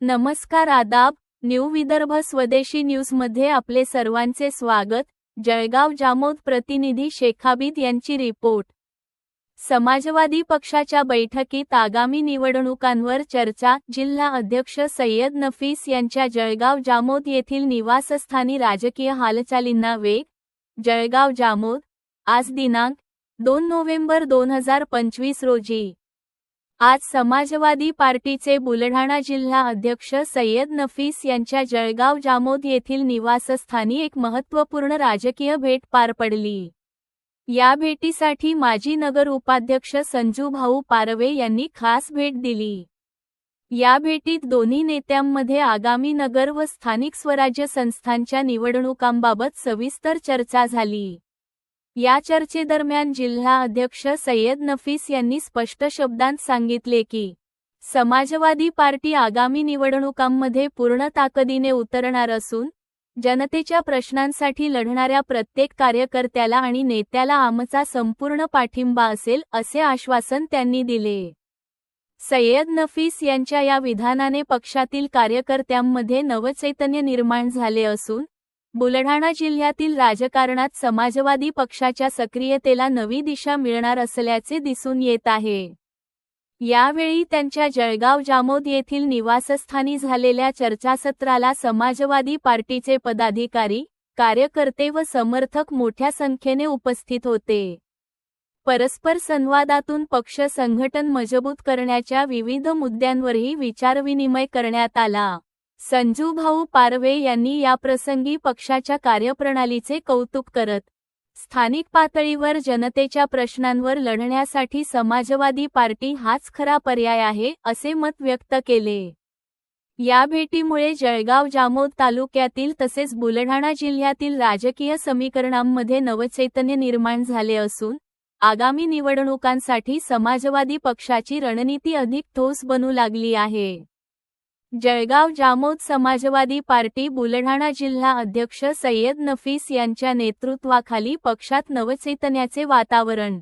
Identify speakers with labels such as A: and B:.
A: नमस्कार आदाब न्यू विदर्भ स्वदेशी न्यूजमध्ये आपले सर्वांचे स्वागत. जळगाव जामोद प्रतिनिधी शेखाबीत यांची रिपोर्ट. समाजवादी पक्षाच्या बैठकीत आगामी निवडणुकांवर चर्चा जिल्हा अध्यक्ष सय्यद नफीस यांच्या जळगाव जामोद येथील निवासस्थानी राजकीय हालचालींना वेग जळगाव जामोद आज दिनांक दोन नोव्हेंबर दोन हजार पंचवीस रोजी. आज समाजवादी पार्टीचे बुलढाणा जिल्हा अध्यक्ष सय्यद नफीस यांच्या जळगाव जामोद येथील निवासस्थानी एक महत्त्वपूर्ण राजकीय भेट पार पडली. या भेटीसाठी माजी नगर उपाध्यक्ष संजू भाऊ पारवे यांनी खास भेट दिली. या भेटीत दोन्ही नेत्यांमध्ये आगामी नगर व स्थानिक स्वराज्य संस्थांच्या निवडणुकांबाबत सविस्तर चर्चा झाली. या चर्चेदरम्यान जिल्हा अध्यक्ष सय्यद नफीस यांनी स्पष्ट शब्दांत सांगितले की समाजवादी पार्टी आगामी निवडणुकांमध्ये पूर्ण ताकदीने उतरणार असून जनतेच्या प्रश्नांसाठी लढणाऱ्या प्रत्येक कार्यकर्त्याला आणि नेत्याला आमचा संपूर्ण पाठिंबा असेल असे आश्वासन त्यांनी दिले. सय्यद नफीस यांच्या या विधानाने पक्षातील कार्यकर्त्यांमध्ये नवचैतन्य निर्माण झाले असून बुलढाणा जिल्ह्यातील राजकारणात समाजवादी पक्षाच्या सक्रियतेला नवी दिशा मिळणार असल्याचे दिसून येत आहे. यावेळी त्यांच्या जळगाव जामोद येथील निवासस्थानी झालेल्या चर्चासत्राला समाजवादी पार्टीचे पदाधिकारी कार्यकर्ते व समर्थक मोठ्या संख्येने उपस्थित होते. परस्पर संवादातून पक्ष संघटन मजबूत करण्याच्या विविध मुद्द्यांवरही विचारविनिमय करण्यात आला. संजूभाऊ पारवे यांनी याप्रसंगी पक्षाच्या कार्यप्रणालीचे कौतुक करत स्थानिक पातळीवर जनतेच्या प्रश्नांवर लढण्यासाठी समाजवादी पार्टी हाच खरा पर्याय आहे असे मत व्यक्त केले. या भेटीमुळे जळगाव जामोद तालुक्यातील तसेच बुलढाणा जिल्ह्यातील राजकीय समीकरणांमध्ये नवचैतन्य निर्माण झाले असून आगामी निवडणुकांसाठी समाजवादी पक्षाची रणनीती अधिक ठोस बनू लागली आहे. जळगाव जामोद समाजवादी पार्टी बुलढाणा जिल्हा अध्यक्ष सय्यद नफीस यांच्या नेतृत्वाखाली पक्षात नवचैतन्याचे वातावरण.